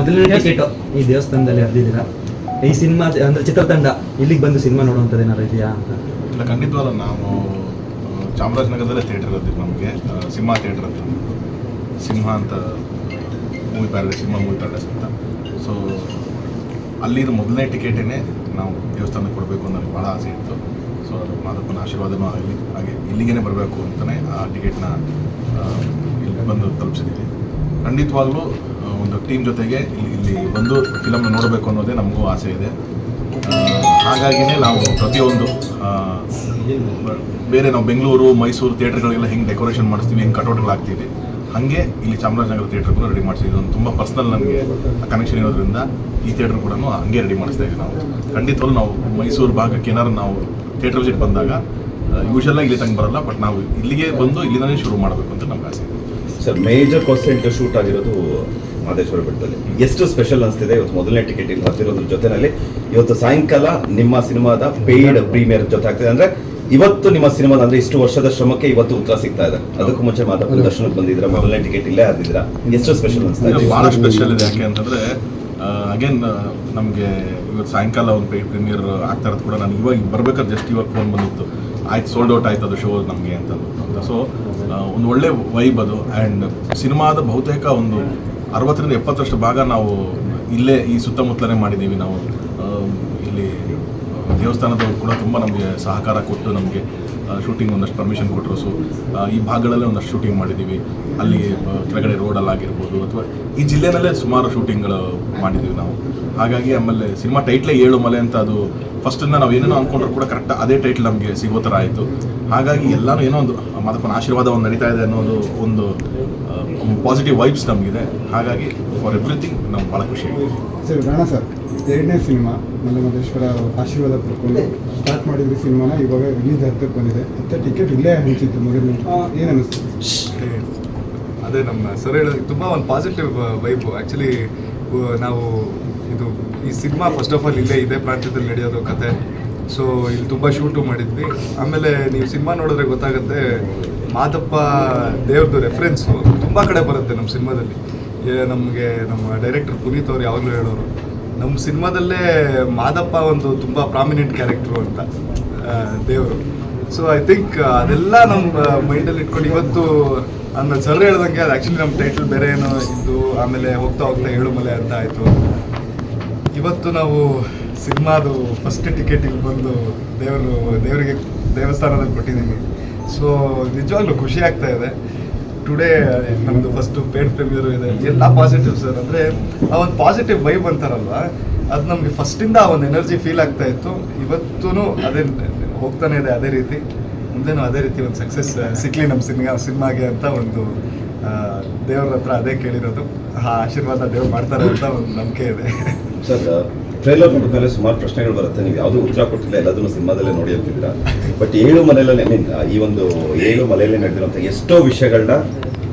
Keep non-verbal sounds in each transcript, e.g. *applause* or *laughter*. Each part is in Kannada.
ಮೊದಲನೇ ಟಿಕೆಟ್ ಈ ದೇವಸ್ಥಾನದಲ್ಲಿ ಹರಿದಿದ್ದೀರಾ. ಈ ಸಿನಿಮಾ ಅಂದ್ರೆ ಚಿತ್ರತಂಡ ಇಲ್ಲಿಗೆ ಬಂದು ಸಿನಿಮಾ ನೋಡುವಂಥದ್ದು ಏನಾರು ಇದೆಯಾ ಅಂತ? ಇಲ್ಲ ಖಂಡಿತವಲ್ಲ ನಾವು ಚಾಮರಾಜನಗರದಲ್ಲೇ ಥಿಯೇಟರ್ ಇರೋದು ನಮಗೆ. ಸಿಂಹ ಥಿಯೇಟರ್ ಅಂತ. ಸಿಂಹ ಅಂತ movie paradise Simha movie paradise ಅಂತ. ಸೊ ಅಲ್ಲಿದು ಮೊದಲನೇ ಟಿಕೆಟೇ ನಾವು ದೇವಸ್ಥಾನಕ್ಕೆ ಕೊಡಬೇಕು ಅಂತ ನನಗೆ ಭಾಳ ಆಸೆ ಇತ್ತು. ಸೊ ಅದು ಮಾದಪ್ಪನ ಆಶೀರ್ವಾದನೂ ಆಗಲಿ ಹಾಗೆ ಇಲ್ಲಿಗೇ ಬರಬೇಕು ಅಂತಲೇ ಆ ಟಿಕೆಟ್ನ ಇಲ್ಲಿ ಬಂದು ತಲುಪಿಸಿದ್ದೀವಿ. ಖಂಡಿತವಾಗ್ಲೂ ಒಂದು ಟೀಮ್ ಜೊತೆಗೆ ಇಲ್ಲಿ ಇಲ್ಲಿ ಬಂದು ಫಿಲಮ್ನ ನೋಡಬೇಕು ಅನ್ನೋದೇ ನಮಗೂ ಆಸೆ ಇದೆ. ಹಾಗಾಗಿನೇ ನಾವು ಪ್ರತಿಯೊಂದು ಬೇರೆ ನಾವು ಬೆಂಗಳೂರು, ಮೈಸೂರು ಥಿಯೇಟರ್ಗಳಿಗೆಲ್ಲ ಹೆಂಗೆ ಡೆಕೋರೇಷನ್ ಮಾಡಿಸ್ತೀವಿ, ಹೆಂಗೆ ಕಟೌಟ್ಗಳು ಹಾಕ್ತೀವಿ ಹಾಗೆ ಇಲ್ಲಿ ಚಾಮರಾಜನಗರ ಥಿಯೇಟರ್ಗೂ ರೆಡಿ ಮಾಡಿಸಿದ್ವಿ ಒಂದು ತುಂಬ ಪರ್ಸ್ನಲ್ ನನಗೆ ಕನೆಕ್ಷನ್ ಇರೋದ್ರಿಂದ ಈ ಥಿಯೇಟರ್ ಕೂಡ ಹಂಗೆ ರೆಡಿ ಮಾಡಿಸ್ತಾ ಇದ್ವಿ ನಾವು. ಖಂಡಿತವಾಗ್ಲೂ ನಾವು ಮೈಸೂರು ಭಾಗಕ್ಕೆ ಏನಾದ್ರು ನಾವು ಥಿಯೇಟರ್ ವಿಸಿಟ್ ಬಂದಾಗ ಯೂಶಲಾಗಿ ಇಲ್ಲಿ ತಂಗೆ ಬರಲ್ಲ ಬಟ್ ನಾವು ಇಲ್ಲಿಗೆ ಬಂದು ಇಲ್ಲಿಂದಲೇ ಶುರು ಮಾಡಬೇಕು ಅಂತ ನಮ್ಗೆ ಆಸೆ ಸರ್ ಮೇಜರ್ ಪರ್ಸೆಂಟ್ ಶೂಟ್ ಆಗಿರೋದು ಮಹದೇಶ್ವರ ಬೆಟ್ಟದಲ್ಲಿ. ಎಷ್ಟು ಸ್ಪೆಷಲ್ ಅನಿಸ್ತಿದೆ ಇವತ್ತು ಮೊದಲನೇ ಟಿಕೆಟ್ ಇಲ್ಲಿ ಹತ್ತಿರೋದ್ರ ಜೊತೆನಲ್ಲಿ ಇವತ್ತು ಸಾಯಂಕಾಲ ನಿಮ್ಮ ಸಿನಿಮಾದ ಪೇಯ್ಡ್ ಪ್ರೀಮಿಯರ್ ಜೊತೆ ಆಗ್ತಿದೆ. ಅಂದ್ರೆ ಇವತ್ತು ನಿಮ್ಮ ಸಿನಿಮಾದ ಅಂದ್ರೆ ಇಷ್ಟು ವರ್ಷದ ಶ್ರಮಕ್ಕೆ ಇವತ್ತು ಉತ್ತರ ಸಿಗ್ತಾ ಇದೆ. ಅದಕ್ಕೂ ಮುಂಚೆ ಮಾತ್ರ ದರ್ಶನಕ್ಕೆ ಬಂದಿದ್ರೆ ಮೊದಲನೇ ಟಿಕೆಟ್ ಇಲ್ಲೇ ಆದಿದ್ರ ಎಷ್ಟು ಸ್ಪೆಷಲ್ ಅನಿಸ್ತಾ ಇದು? ಬಹಳ ಸ್ಪೆಷಲ್ ಇದೆ. ಯಾಕೆ ಅಂತಂದ್ರೆ ಅಗೇನ್ ನಮಗೆ ಇವತ್ತು ಸಾಯಂಕಾಲ ಒಂದು ಪೇಯ್ಡ್ ಪ್ರೀಮಿಯರ್ ಆಗ್ತಾ ಇರೋದು ಕೂಡ ನಾನು ಇವಾಗ ಬರ್ಬೇಕಾದ್ರೆ ಜಸ್ಟ್ ಇವಾಗ ಫೋನ್ ಬಂದಿತ್ತು. ಆಯ್ತು ಸೋಲ್ಡ್ ಔಟ್ ಆಯ್ತು ಅದು ಶೋ ನಮಗೆ ಅಂತ ಸೊ ಒಂದು ಒಳ್ಳೆ ವೈಬ್ ಅದು. ಆ್ಯಂಡ್ ಸಿನಿಮಾದ ಬಹುತೇಕ ಒಂದು ಅರವತ್ತರಿಂದ ಎಪ್ಪತ್ತರಷ್ಟು ಭಾಗ ನಾವು ಇಲ್ಲೇ ಈ ಸುತ್ತಮುತ್ತಲೇ ಮಾಡಿದ್ದೀವಿ. ನಾವು ಇಲ್ಲಿ ದೇವಸ್ಥಾನದವರು ಕೂಡ ತುಂಬ ನಮಗೆ ಸಹಕಾರ ಕೊಟ್ಟು ನಮಗೆ ಶೂಟಿಂಗ್ ಒಂದಷ್ಟು ಪರ್ಮಿಷನ್ ಕೊಟ್ಟರು ಸೊ ಈ ಭಾಗಗಳಲ್ಲೇ ಒಂದಷ್ಟು ಶೂಟಿಂಗ್ ಮಾಡಿದ್ದೀವಿ ಅಲ್ಲಿ ಕೆಳಗಡೆ ರೋಡಲ್ಲಾಗಿರ್ಬೋದು ಅಥವಾ ಈ ಜಿಲ್ಲೆನಲ್ಲೇ ಸುಮಾರು ಶೂಟಿಂಗ್ಗಳು ಮಾಡಿದ್ದೀವಿ ನಾವು. ಹಾಗಾಗಿ ಆಮೇಲೆ ಸಿನಿಮಾ ಟೈಟ್ಲೇ ಏಳು ಮಲೆ ಅಂತ ಅದು ಫಸ್ಟಿಂದ ನಾವು ಏನೇನೋ ಅಂದ್ಕೊಂಡ್ರು ಕೂಡ ಕರೆಕ್ಟ್ ಅದೇ ಟೈಟ್ಲ್ ನಮಗೆ ಸಿಗೋ ಥರ ಆಯಿತು. ಹಾಗಾಗಿ ಎಲ್ಲರೂ ಏನೋ ಒಂದು ಮಾದಪ್ಪನ ಆಶೀರ್ವಾದ ಒಂದು ನಡೀತಾ ಇದೆ ಅನ್ನೋದು ಒಂದು ಪಾಸಿಟಿವ್ ವೈಬ್ಸ್ ನಮಗಿದೆ. ಹಾಗಾಗಿ ಫಾರ್ ಎವ್ರಿಥಿಂಗ್ ನಮ್ಗೆ ಭಾಳ ಖುಷಿ ಸರ್. ಎರಡನೇ ಸಿನಿಮಾ ಮಲ್ಲಮಹೇಶ್ವರ ಆಶೀರ್ವಾದ ಪಡ್ಕೊಂಡು ಸ್ಟಾರ್ಟ್ ಮಾಡಿದ್ರಿ ಸಿನಿಮಾನ ಇವಾಗ ರಿಲೀಸ್ ಹತ್ತಕ್ಕೆ ಬಂದಿದೆ. ಮತ್ತೆ ಟಿಕೆಟ್ ಇಲ್ಲೇ ಹಂಚಿತ್ತು ಮೊದಲು ಏನು ಅನಿಸ್ತು? ಅದೇ ನಮ್ಮ ಸರ್ ಹೇಳೋದಕ್ಕೆ ತುಂಬ ಒಂದು ಪಾಸಿಟಿವ್ ವೈಬ್ ಆ್ಯಕ್ಚುಲಿ ನಾವು ಇದು ಈ ಸಿನಿಮಾ ಫಸ್ಟ್ ಆಫ್ ಆಲ್ ಇಲ್ಲೇ ಇದೇ ಪ್ರಾಂತ್ಯದಲ್ಲಿ ನಡೆಯೋದು ಕತೆ. ಸೊ ಇಲ್ಲಿ ತುಂಬ ಶೂಟು ಮಾಡಿದ್ವಿ. ಆಮೇಲೆ ನೀವು ಸಿನಿಮಾ ನೋಡಿದ್ರೆ ಗೊತ್ತಾಗುತ್ತೆ ಮಾದಪ್ಪ ದೇವ್ರದ್ದು ರೆಫರೆನ್ಸು ತುಂಬ ಕಡೆ ಬರುತ್ತೆ ನಮ್ಮ ಸಿನಿಮಾದಲ್ಲಿ. ನಮಗೆ ನಮ್ಮ ಡೈರೆಕ್ಟರ್ ಪುನೀತ್ ಅವ್ರು ಯಾವಾಗಲೂ ಹೇಳೋರು ನಮ್ಮ ಸಿನಿಮಾದಲ್ಲೇ ಮಾದಪ್ಪ ಒಂದು ತುಂಬ ಪ್ರಾಮಿನೆಂಟ್ ಕ್ಯಾರೆಕ್ಟ್ರು ಅಂತ ದೇವರು. ಸೊ ಐ ಥಿಂಕ್ ಅದೆಲ್ಲ ನಮ್ಮ ಮೈಂಡಲ್ಲಿ ಇಟ್ಕೊಂಡು ಇವತ್ತು ಅನ್ನ ಸರ್ ಹೇಳ್ದಂಗೆ ಅದು ಆ್ಯಕ್ಚುಲಿ ನಮ್ಮ ಟೈಟಲ್ ಬೇರೆ ಏನೋ ಇದ್ದು, ಆಮೇಲೆ ಹೋಗ್ತಾ ಹೋಗ್ತಾ ಏಳು ಮಲೆ ಅಂತ ಆಯಿತು. ಇವತ್ತು ನಾವು ಸಿನಿಮಾದು ಫಸ್ಟ್ ಟಿಕೆಟಿಗೆ ಬಂದು ದೇವರು, ದೇವರಿಗೆ ದೇವಸ್ಥಾನದಲ್ಲಿ ಕೊಟ್ಟಿದ್ದೀನಿ ಸೊ ನಿಜವಾಗ್ಲೂ ಖುಷಿ ಆಗ್ತಾ ಇದೆ. ಟುಡೇ ನಮ್ಮದು ಫಸ್ಟು ಪೇಡ್ ಪ್ರೀಮಿಯರ್ ಇದೆ. ಎಲ್ಲ ಪಾಸಿಟಿವ್ ಸರ್ ಅಂದರೆ ಆ ಒಂದು ಪಾಸಿಟಿವ್ ವೈಬ್ ಅಂತಾರಲ್ವ? ಅದು ನಮಗೆ ಫಸ್ಟಿಂದ ಆ ಒಂದು ಎನರ್ಜಿ ಫೀಲ್ ಆಗ್ತಾ ಇತ್ತು. ಇವತ್ತೂ ಅದೇ ಹೋಗ್ತಾನೆ ಇದೆ ಅದೇ ರೀತಿ. ಮುಂದೆನೂ ಅದೇ ರೀತಿ ಒಂದು ಸಕ್ಸಸ್ ಸಿಕ್ಲಿ ನಮ್ಮ ಸಿನಿಮಾ, ಸಿನಿಮಾಗೆ ಅಂತ ಒಂದು ದೇವರ ದೇವ್ರ ಹತ್ರ ಅದೇ ಕೇಳಿರೋದು. ಆ ಆಶೀರ್ವಾದ ದೇವ್ರು ಮಾಡ್ತಾರೆ ಅಂತ ಒಂದು ನಂಬಿಕೆ ಇದೆ. ಸರ್ ಟ್ರೈಲರ್ ನೋಡಿದ್ಮೇಲೆ ಸುಮಾರು ಪ್ರಶ್ನೆಗಳು ಬರುತ್ತೆ. ನೀವು ಯಾವುದೂ ಉತ್ತರ ಕೊಟ್ಟಿಲ್ಲ ಎಲ್ಲದನ್ನು ಸಿನಿಮಾದಲ್ಲೇ ನೋಡಿ ಅಂತಿದ್ದೀರಾ? ಬಟ್ ಏಳು ಮನೆಯಲ್ಲೇ ಮೀನ್ ಈ ಒಂದು ಏಳು ಮನೆಯಲ್ಲೇ ನಡೆದಿರುವಂಥ ಎಷ್ಟೋ ವಿಷಯಗಳನ್ನ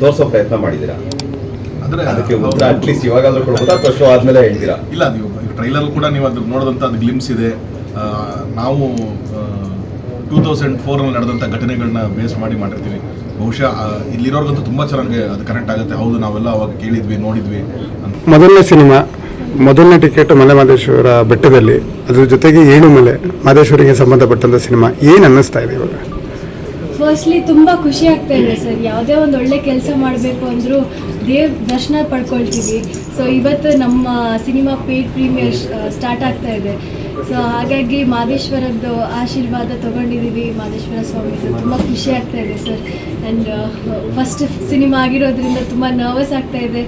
ತೋರಿಸೋ ಪ್ರಯತ್ನ ಮಾಡಿದ್ದೀರಾ? ಅಂದರೆ ಅದಕ್ಕೆ ಉತ್ತರ ಅಟ್ಲೀಸ್ಟ್ ಇವಾಗಾದ್ರೂ ಕೊಡ್ಬೋದಾ? ಅಥವಾ ಶೋ ಆದ್ಮೇಲೆ ಹೇಳ್ತೀರಾ? ಇಲ್ಲ ನೀವು ಟ್ರೈಲರ್ ಕೂಡ ನೀವು ಅದು ನೋಡಿದಂಥ ಅದು ಗ್ಲಿಮ್ಸ್ ಇದೆ. ನಾವು ಟೂ ತೌಸಂಡ್ ಫೋರಲ್ಲಿ ನಡೆದಂಥ ಘಟನೆಗಳನ್ನ ಬೇಸ್ ಮಾಡಿ ಮಾಡಿರ್ತೀವಿ. ಬಹುಶಃ ಇಲ್ಲಿರೋರ್ಗಂತೂ ತುಂಬ ಚೆನ್ನಾಗಿ ಅದು ಕನೆಕ್ಟ್ ಆಗುತ್ತೆ. ಹೌದು ನಾವೆಲ್ಲ ಅವಾಗ ಕೇಳಿದ್ವಿ ನೋಡಿದ್ವಿ ಮೊದಲನೇ ಸಿನಿಮಾ. ಮೊದಲನೇ ಟಿಕೆಟ್ ಮಲೆ ಮಹದೇಶ್ವರ ಬೆಟ್ಟದಲ್ಲಿ, ಅದ್ರ ಜೊತೆಗೆ ಏಳು ಮಲೆ ಮಹದೇಶ್ವರಿಗೆ ಸಂಬಂಧಪಟ್ಟಂತ ಸಿನಿಮಾ ಏನು ಅನ್ನಿಸ್ತಾ ಇದೆ ಇವಾಗ? ಫಸ್ಟ್ಲಿ ತುಂಬ ಖುಷಿ ಆಗ್ತಾ ಇದೆ ಸರ್. ಯಾವುದೇ ಒಂದು ಒಳ್ಳೆ ಕೆಲಸ ಮಾಡಬೇಕು ಅಂದರೂ ದೇವ್ ದರ್ಶನ ಪಡ್ಕೊಳ್ತೀವಿ. ಸೊ ಇವತ್ತು ನಮ್ಮ ಸಿನಿಮಾ ಪೇಡ್ ಪ್ರೀಮಿಯರ್ ಸ್ಟಾರ್ಟ್ ಆಗ್ತಾ ಇದೆ. ಸೊ ಹಾಗಾಗಿ ಮಾದೇಶ್ವರದ್ದು ಆಶೀರ್ವಾದ ತೊಗೊಂಡಿದ್ದೀವಿ ಮಾದೇಶ್ವರ ಸ್ವಾಮಿದು ತುಂಬ ಖುಷಿ ಆಗ್ತಾ ಇದೆ ಸರ್. ಆ್ಯಂಡ್ ಫಸ್ಟ್ ಸಿನಿಮಾ ಆಗಿರೋದ್ರಿಂದ ತುಂಬ ನರ್ವಸ್ ಆಗ್ತಾ ಇದೆ.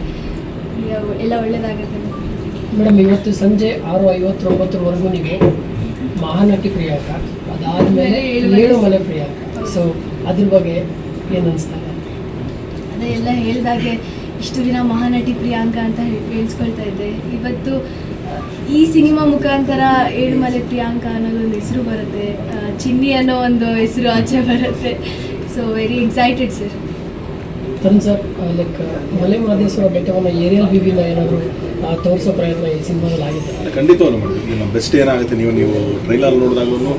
ಎಲ್ಲ ಒಳ್ಳೆಯದಾಗುತ್ತೆ ಮೇಡಮ್ ಇವತ್ತು ಸಂಜೆ ಆರು ಐವತ್ತೊಂಬತ್ತರವರೆಗೂ ನೀವು ಮಹಾನಟಿ ಪ್ರಿಯಾಂಕ ಅದಾದಮೇಲೆ ಏಳು ಮನೆ ಪ್ರಿಯಾಂಕ. ಸೊ ಅದ್ರ ಬಗ್ಗೆ ಏನು ಅನಿಸ್ತಾ ಇದೆ ಅದೇ ಎಲ್ಲ ಹೇಳಿದಾಗೆ ಇಷ್ಟು ದಿನ ಮಹಾನಟಿ ಪ್ರಿಯಾಂಕ ಅಂತ ಹೇಳ್ಸ್ಕೊಳ್ತಾ ಇದ್ದೆ. ಇವತ್ತು ಈ ಸಿನಿಮಾ ಮುಖಾಂತರ ಏಳುಮಲೆ ಪ್ರಿಯಾಂಕ ಅನ್ನೋದು ಒಂದು ಹೆಸರು ಬರುತ್ತೆ. ಚಿನ್ನಿ ಅನ್ನೋ ಒಂದು ಹೆಸರು ಆಚೆ ಬರುತ್ತೆ. So very excited sir Tarun sir like Male Mahadeshwara ಬೆಟ್ಟವನ್ನು ಏರಿಯಲ್ ವಿವಿನ ಏನಾದರೂ ತೋರಿಸೋ ಪ್ರಯತ್ನ ಈ ಸಿನಿಮಾದಲ್ಲಿ ಆಗಿದೆ ಖಂಡಿತವಾಗ್ಲೂ ಮಾಡಿದ್ವಿ ಈಗ ನಮ್ಮ ಬೆಸ್ಟ್ ಏನಾಗುತ್ತೆ ನೀವು ನೀವು ಟ್ರೈಲರ್ ನೋಡಿದಾಗಲೂ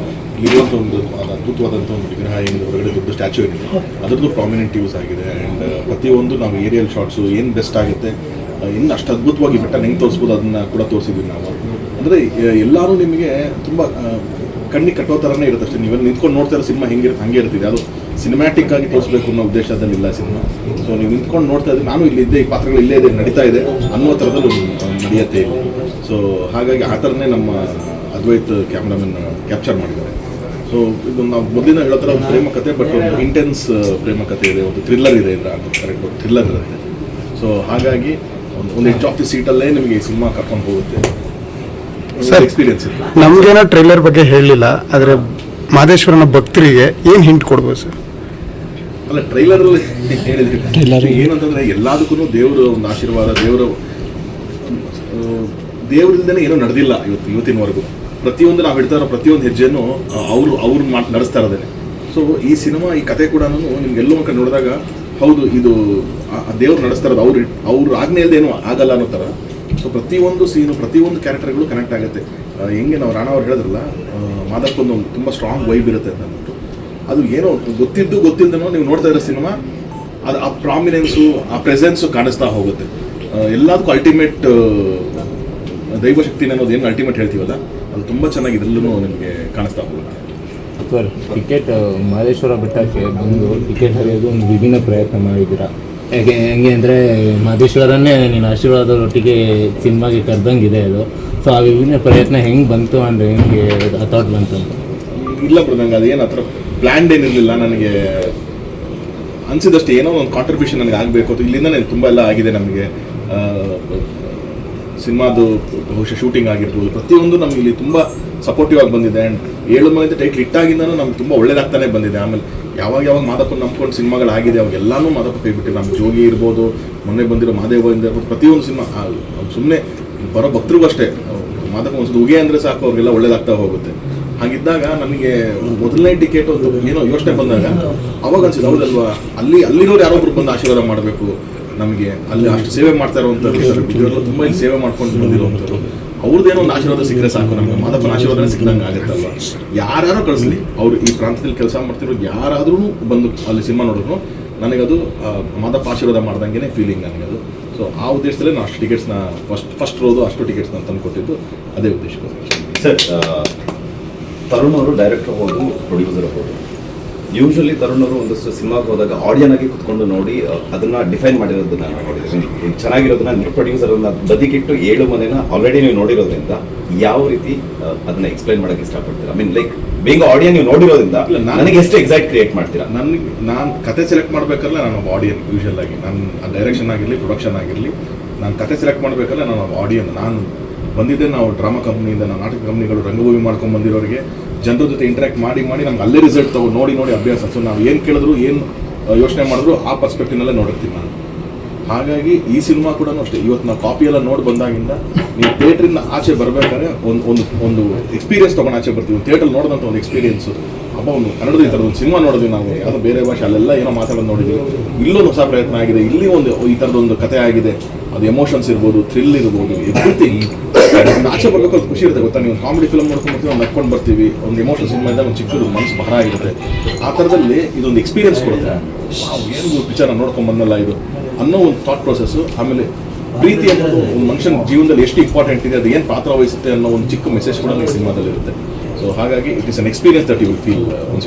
ಇರುವಂಥ ಒಂದು ಅದು ಅದ್ಭುತವಾದಂಥ ಒಂದು ವಿಗ್ರಹ ಏನು ಹೊರಗಡೆ ದೊಡ್ಡ ಸ್ಟ್ಯಾಚು ಏನಿದೆ. ಅದರದ್ದು ಪ್ರಾಮಿನೆಂಟ್ ಯೂಸ್ ಆಗಿದೆ. ಆ್ಯಂಡ್ ಪ್ರತಿಯೊಂದು ನಾವು ಏರಿಯಲ್ ಶಾರ್ಟ್ಸು ಏನು ಬೆಸ್ಟ್ ಆಗುತ್ತೆ ಇನ್ನು ಅಷ್ಟು ಅದ್ಭುತವಾಗಿ ಬೆಟ್ಟ ಹೆಂಗೆ ತೋರಿಸ್ಬೋದು ಅದನ್ನ ಕೂಡ ತೋರಿಸಿದ್ವಿ ನಾವು. ಅಂದರೆ ಎಲ್ಲರೂ ನಿಮಗೆ ತುಂಬ ಕಣ್ಣಿಗೆ ಕಟ್ಟೋ ಥರನೇ ಇರುತ್ತೆ ಅಷ್ಟೇ. ನೀವೆಲ್ಲ ನಿಂತ್ಕೊಂಡು ನೋಡ್ತಾ ಇರೋ ಸಿನಿಮಾ ಹೆಂಗಿರುತ್ತೆ, ಹಂಗೆ ಇರ್ತಿದೆ ಅದು ಸಿನಿಮ್ಯಾಟಿಕ್ ಆಗಿ ತೋರಿಸ್ಬೇಕು ಅನ್ನೋ ಉದ್ದೇಶದಲ್ಲಿ ಇಲ್ಲ ಸಿನಿಮಾ. ಸೊ ನೀವು ನಿಂತ್ಕೊಂಡು ನೋಡ್ತಾ ಇದ್ರೆ ನಾನು ಇಲ್ಲಿ ಇದ್ದೆ, ಈ ಪಾತ್ರಗಳು ಇಲ್ಲೇ ಇದೆ, ನಡೀತಾ ಇದೆ ಅನ್ನೋ ಥರದಲ್ಲಿ ನಡೆಯುತ್ತೆ ಇಲ್ಲಿ. ಸೊ ಹಾಗಾಗಿ ಆ ಥರನೇ ನಮ್ಮ ಅದ್ವೈತ್ ಕ್ಯಾಮ್ರಾಮನ್ ಕ್ಯಾಪ್ಚರ್ ಮಾಡಿದ್ದಾರೆ. ಸೊ ಇದು ನಾವು ಮೊದಲಿನ ಹೇಳೋ ಥರ ಒಂದು ಪ್ರೇಮ ಕತೆ ಬಟ್ ಒಂದು ಇಂಟೆನ್ಸ್ ಪ್ರೇಮ ಕತೆ ಇದೆ, ಒಂದು ಥ್ರಿಲ್ಲರ್ ಇದೆ ಇದರ ಕರೆಕ್ಟ್ ಥ್ರಿಲ್ಲರ್ ಇರುತ್ತೆ. ಸೊ ಹಾಗಾಗಿ ಒಂದು ಒಂದು ಎಡ್ಜ್ ಆಫ್ ದಿ ಸೀಟಲ್ಲೇ ನಿಮಗೆ ಈ ಸಿನಿಮಾ ಕರ್ಕೊಂಡು ಹೋಗುತ್ತೆ. Sir. ಎಕ್ಸ್ಪೀರಿಯನ್ಸ್ ನಮ್ಗೇನೋ ಟ್ರೈಲರ್ ಬಗ್ಗೆ ಹೇಳಲಿಲ್ಲ ಆದರೆ ಮಾದೇಶ್ವರನ ಭಕ್ತರಿಗೆ ಏನು ಹಿಂಟ್ ಕೊಡ್ಬೋದು ಸರ್ ಅಲ್ಲ ಟ್ರೈಲರ್ ಹೇಳಿದ್ರಿ *laughs* ಏನಂತಂದ್ರೆ ಎಲ್ಲದಕ್ಕೂ ದೇವರ ಒಂದು ಆಶೀರ್ವಾದ ದೇವರ ದೇವರಿಂದನೇ ಏನೋ ನಡೆದಿಲ್ಲ ಇವತ್ತು ಇವತ್ತಿನವರೆಗೂ. ಪ್ರತಿಯೊಂದು ನಾವು ಹಿಡ್ತಾ ಇರೋ ಪ್ರತಿಯೊಂದು ಹೆಜ್ಜೆನೂ ಅವರು ಅವ್ರು ಮಾಡ್ ನಡೆಸ್ತಾ ಇರೋದೇ ಸೊ ಈ ಸಿನಿಮಾ ಈ ಕತೆ ಕೂಡ ನಿಮ್ಗೆ ಎಲ್ಲೋ ನೋಡಿದಾಗ ಹೌದು ಇದು ದೇವ್ರು ನಡೆಸ್ತಾ ಇರೋದು ಅವ್ರು ಅವ್ರ ಆಜ್ಞೆ ಇಲ್ಲದೆ ಏನೂ ಆಗಲ್ಲ ಅನ್ನೋ ಥರ ಸೊ ಪ್ರತಿಯೊಂದು ಸೀನು ಪ್ರತಿಯೊಂದು ಕ್ಯಾರೆಕ್ಟರ್ಗಳು ಕನೆಕ್ಟ್ ಆಗುತ್ತೆ. ಹೆಂಗೆ ನಾವು ರಾಣ ಅವ್ರು ಹೇಳಿದ್ರಲ್ಲ ಮಾದಕ್ಕೊಂದು ತುಂಬ ಸ್ಟ್ರಾಂಗ್ ವೈಬ್ ಇರುತ್ತೆ ಅಂತ ಅಂದ್ಬಿಟ್ಟು. ಅದು ಏನೋ ಗೊತ್ತಿದ್ದು ಗೊತ್ತಿಲ್ಲದನೋ ನೀವು ನೋಡ್ತಾ ಇರೋ ಸಿನಿಮಾ ಅದು ಆ ಪ್ರಾಮಿನೆನ್ಸು ಆ ಪ್ರೆಸೆನ್ಸು ಕಾಣಿಸ್ತಾ ಹೋಗುತ್ತೆ. ಎಲ್ಲದಕ್ಕೂ ಅಲ್ಟಿಮೇಟ್ ದೈವಶಕ್ತಿನ ಅನ್ನೋದು ಏನು ಅಲ್ಟಿಮೇಟ್ ಹೇಳ್ತೀವಲ್ಲ, ಅದು ತುಂಬ ಚೆನ್ನಾಗಿ ಇದ್ರಲ್ಲೂ ನಿಮಗೆ ಕಾಣಿಸ್ತಾ ಹೋಗುತ್ತೆ. ಸರ್ ಟಿಕೆಟ್ ಮಹದೇಶ್ವರ ಬೆಟ್ಟಕ್ಕೆ ಬಂದು ಟಿಕೆಟ್ ಹರಿಯೋದು ಒಂದು ವಿಭಿನ್ನ ಪ್ರಯತ್ನ ಮಾಡಿದ್ದೀರಾ? ಯಾಕೆ ಹೆಂಗೆ ಅಂದರೆ ಮಹದೇಶ್ವರನ್ನೇ ನೀನು ಆಶೀರ್ವಾದದೊಟ್ಟಿಗೆ ಸಿನಿಮಾಗೆ ಇದೆ ಅದು. ಸೊ ಆ ವಿಭಿನ್ನ ಪ್ರಯತ್ನ ಹೆಂಗೆ ಬಂತು ಅಂದರೆ ಹೆಂಗೆ ಥಾಟ್ ಬಂತು ಅಂತ? ಇಲ್ಲ ಪ್ರದಂಗ ಅದೇನು ಹತ್ರ ಪ್ಲ್ಯಾಂಡ್ ಏನಿರಲಿಲ್ಲ. ನನಗೆ ಅನಿಸಿದಷ್ಟು ಏನೋ ಒಂದು ಕಾಂಟ್ರಿಬ್ಯೂಷನ್ ನನಗೆ ಆಗಬೇಕು. ಅದು ಇಲ್ಲಿಂದ ನನಗೆ ತುಂಬ ಎಲ್ಲ ಆಗಿದೆ ನಮಗೆ. ಸಿನಿಮಾದು ಬಹುಶಃ ಶೂಟಿಂಗ್ ಆಗಿರ್ಬೋದು. ಪ್ರತಿಯೊಂದು ನಮ್ಗೆ ಇಲ್ಲಿ ತುಂಬ ಸಪೋರ್ಟಿವ್ ಆಗಿ ಬಂದಿದೆ. ಆ್ಯಂಡ್ ಏಳು ಮನೆಯಿಂದ ಟೈಟ್ಲ್ ಇಟ್ಟಾಗಿಂದನೂ ನಮ್ಗೆ ತುಂಬ ಒಳ್ಳೇದಾಗ್ತಾನೆ ಬಂದಿದೆ. ಆಮೇಲೆ ಯಾವಾಗ ಯಾವಾಗ ಮಾದಪ್ಪ ನಂಬ್ಕೊಂಡು ಸಿನಿಮಾಗಳಾಗಿದೆ ಎಲ್ಲಾನು ಮಾದಪ್ಪ ಕೈ ನಮ್ಮ ಜೋಗಿ ಇರ್ಬೋದು, ಮೊನ್ನೆ ಬಂದಿರೋ ಮಾದೇವ ಇಂದ ಪ್ರತಿಯೊಂದು ಸಿನಿಮಾ ಸುಮ್ಮನೆ ಬರೋ ಭಕ್ತರಿಗೂ ಅಷ್ಟೇ. ಮಾದಪ್ಪ ಒಂದು ಉಗೆ ಅಂದರೆ ಸಾಕು, ಅವ್ರಿಗೆಲ್ಲ ಒಳ್ಳೇದಾಗ್ತಾ ಹೋಗುತ್ತೆ. ಹಾಗಿದ್ದಾಗ ನನಗೆ ಮೊದಲನೇ ಟಿಕೆಟ್ ಒಂದು ಏನೋ ಯೋಚನೆ ಬಂದಾಗ, ಅವಾಗ ಅನ್ಸಿದ್ದು ಹೌದಲ್ವಾ? ಅಲ್ಲಿ, ಅಲ್ಲಿರೋರು ಯಾರೊಬ್ರು ಬಂದು ಆಶೀರ್ವಾದ ಮಾಡಬೇಕು. ನಮಗೆ ಅಲ್ಲಿ ಅಷ್ಟು ಸೇವೆ ಮಾಡ್ತಾ ಇರೋವಂಥದ್ದು ತುಂಬ ಇಲ್ಲಿ ಸೇವೆ ಮಾಡ್ಕೊಂಡು ಬಂದಿರುವಂಥವ್ರು ಅವ್ರದ್ದೇನೋ ಒಂದು ಆಶೀರ್ವಾದ ಸಿಕ್ಕರೆ ಸಾಕು, ನಮಗೆ ಮಾದಪ್ಪನ ಆಶೀರ್ವಾದನೇ ಸಿಕ್ಕದಂಗೆ ಆಗುತ್ತಲ್ವ? ಯಾರು ಕಳಿಸ್ಲಿ, ಅವ್ರು ಈ ಪ್ರಾಂತದಲ್ಲಿ ಕೆಲಸ ಮಾಡ್ತಿರೋ ಯಾರಾದ್ರೂ ಬಂದು ಅಲ್ಲಿ ಸಿನಿಮಾ ನೋಡಿದ್ರು, ನನಗದು ಮಾದಪ್ಪ ಆಶೀರ್ವಾದ ಮಾಡ್ದಂಗೆ ಫೀಲಿಂಗ್ ನನಗದು ಸೊ ಆ ಉದ್ದೇಶದಲ್ಲೇ ನಾನು ಅಷ್ಟು ಟಿಕೆಟ್ಸ್ನ ಫಸ್ಟ್ ಫಸ್ಟ್ ರೋದು, ಅಷ್ಟು ಟಿಕೆಟ್ಸ್ನ ತಂದು ಕೊಟ್ಟಿದ್ದು, ಅದೇ ಉದ್ದೇಶಕ್ಕೋಸ್ಕರ. ಸರ್ ತರುಣ್ ಅವರು ಡೈರೆಕ್ಟರ್ ಹೋಗೋದು ಪ್ರೊಡ್ಯೂಸರ್ ಹೋದ್ರು ಯೂಶಲಿ ತರುಣ್ ಅವರು ಒಂದಷ್ಟು ಸಿನಿಮಾಗೆ ಹೋದಾಗ ಆಡಿಯನ್ ಆಗಿ ಕುತ್ಕೊಂಡು ನೋಡಿ ಅದನ್ನ ಡಿಫೈನ್ ಮಾಡಿರೋದನ್ನ ನಾನು ನೋಡಿದ್ದೀನಿ ಚೆನ್ನಾಗಿರೋದನ್ನ ನೀವು ಪ್ರೊಡ್ಯೂಸರ್ ಅನ್ನ ಬದಿಗಿಟ್ಟು ಏಳು ಮನೆನ ಆಲ್ರೆಡಿ ನೀವು ನೋಡಿರೋದ್ರಿಂದ ಯಾವ ರೀತಿ ಅದನ್ನ ಎಕ್ಸ್ಪ್ಲೈನ್ ಮಾಡಕ್ಕೆ ಇಷ್ಟಪಡ್ತೀರಾ? ಐ ಮೀನ್ ಲೈಕ್ ಬೇಗ ಆಡಿಯನ್ ನೀವು ನೋಡಿರೋದ್ರಿಂದ ನನಗೆ ಎಷ್ಟು ಎಕ್ಸೈಟ್ ಕ್ರಿಯೇಟ್ ಮಾಡ್ತೀರಾ? ನನಗೆ ನಾನು ಕತೆ ಸೆಲೆಕ್ಟ್ ಮಾಡಬೇಕಲ್ಲ ನಾನು ಆಡಿಯನ್ ಯೂಶಲ್ ಆಗಿ. ನಾನು ಡೈರೆಕ್ಷನ್ ಆಗಿರಲಿ ಪ್ರೊಡಕ್ಷನ್ ಆಗಿರಲಿ ನಾನು ಕತೆ ಸೆಲೆಕ್ಟ್ ಮಾಡಬೇಕಲ್ಲ ನಾನು ಆಡಿಯನ್ ನಾನು ಬಂದಿದ್ದೆ ನಾವು ಡ್ರಾಮಾ ಕಂಪ್ನಿಯಿಂದ ನಾವು ನಾಟಕ ಕಂಪ್ನಿಗಳು ರಂಗಭೂಮಿ ಮಾಡ್ಕೊಂಡು ಬಂದಿರೋರಿಗೆ ಜನರ ಜೊತೆ ಇಂಟ್ರಾಕ್ಟ್ ಮಾಡಿ ಮಾಡಿ ನಮ್ಗೆ ಅಲ್ಲೇ ರಿಸಲ್ಟ್ ತಗೊಂಡು ನೋಡಿ ನೋಡಿ ಅಭ್ಯಾಸ. ಸೊ ನಾವು ಏನು ಕೇಳಿದ್ರು, ಏನು ಯೋಚನೆ ಮಾಡಿದ್ರು, ಆ ಪರ್ಸ್ಪೆಕ್ಟಿವ್ನಲ್ಲೇ ನೋಡಿರ್ತೀನಿ ನಾನು ಹಾಗಾಗಿ ಈ ಸಿನಿಮಾ ಕೂಡ ಅಷ್ಟೇ. ಇವತ್ತು ನಾವು ಕಾಪಿ ಎಲ್ಲ ನೋಡಿ ಬಂದಾಗಿಂದ ನೀವು ಥಿಯೇಟ್ರಿಂದ ಆಚೆ ಬರಬೇಕಾದ್ರೆ ಒಂದು ಒಂದು ಒಂದು ಎಕ್ಸ್ಪೀರಿಯನ್ಸ್ ತೊಗೊಂಡು ಆಚೆ ಬರ್ತೀವಿ. ಥಿಯೇಟ್ರಲ್ಲಿ ನೋಡಿದಂಥ ಒಂದು ಎಕ್ಸ್ಪೀರಿಯನ್ಸು ಅಪ್ಪ ಒಂದು ಕನ್ನಡದ ಈ ಥರದ ಒಂದು ಸಿನಿಮಾ ನೋಡಿದ್ವಿ ನಾವು. ಯಾವುದೋ ಬೇರೆ ಭಾಷೆ, ಅಲ್ಲೆಲ್ಲ ಏನೋ ಮಾತಾಡೋದು ನೋಡಿದ್ವಿ. ಇಲ್ಲೊಂದು ಹೊಸ ಪ್ರಯತ್ನ ಆಗಿದೆ. ಇಲ್ಲಿ ಒಂದು, ಈ ಥರದೊಂದು ಕಥೆ ಆಗಿದೆ. ಅದು ಎಮೋಷನ್ಸ್ ಇರ್ಬೋದು ಥ್ರಿಲ್ ಇರ್ಬೋದು ಎವ್ರಿಥಿಂಗ್ ಆಚೆ ಬರ್ಬೇಕು ಅದು ಖುಷಿ ಇರುತ್ತೆ ಗೊತ್ತಾ? ನೀವು ಕಾಮಿಡಿ ಫಿಲ್ಮ್ ನೋಡ್ಕೊಂಡು ಬರ್ತೀವಿ, ಒಂದು ನಕ್ಕೊಂಡು ಬರ್ತೀವಿ, ಒಂದು ಎಮೋಷನ್ ಸಿನಿಮಾ ಇದ್ದಾಗ ಒಂದು ಚಿಕ್ಕದು ಮನಸ್ಸು ಭಾರ ಆಗಿರುತ್ತೆ. ಆ ಥರದಲ್ಲಿ ಇದೊಂದು ಎಕ್ಸ್ಪೀರಿಯನ್ಸ್ ಕೊಡುತ್ತೆ. ಏನು ಪಿಕ್ಚರ್ನ ನೋಡ್ಕೊಂಡು ಬಂದಲ್ಲ ಇದು? ಅನ್ನೋ ಒಂದು ಥಾಟ್ ಪ್ರೊಸೆಸ್ಸು ಆಮೇಲೆ ಪ್ರೀತಿ ಅನ್ನೋದು ಒಂದು ಮನುಷ್ಯನ ಜೀವನದಲ್ಲಿ ಎಷ್ಟು ಇಂಪಾರ್ಟೆಂಟ್ ಇದೆ, ಅದು ಏನು ಪಾತ್ರ ವಹಿಸುತ್ತೆ ಅನ್ನೋ ಒಂದು ಚಿಕ್ಕ ಮೆಸೇಜ್ ಕೂಡ ಈ ಸಿನಿಮಾದಲ್ಲಿ ಇರುತ್ತೆ ಸೊ ಹಾಗಾಗಿ it is an experience that you will feel ಒಂದು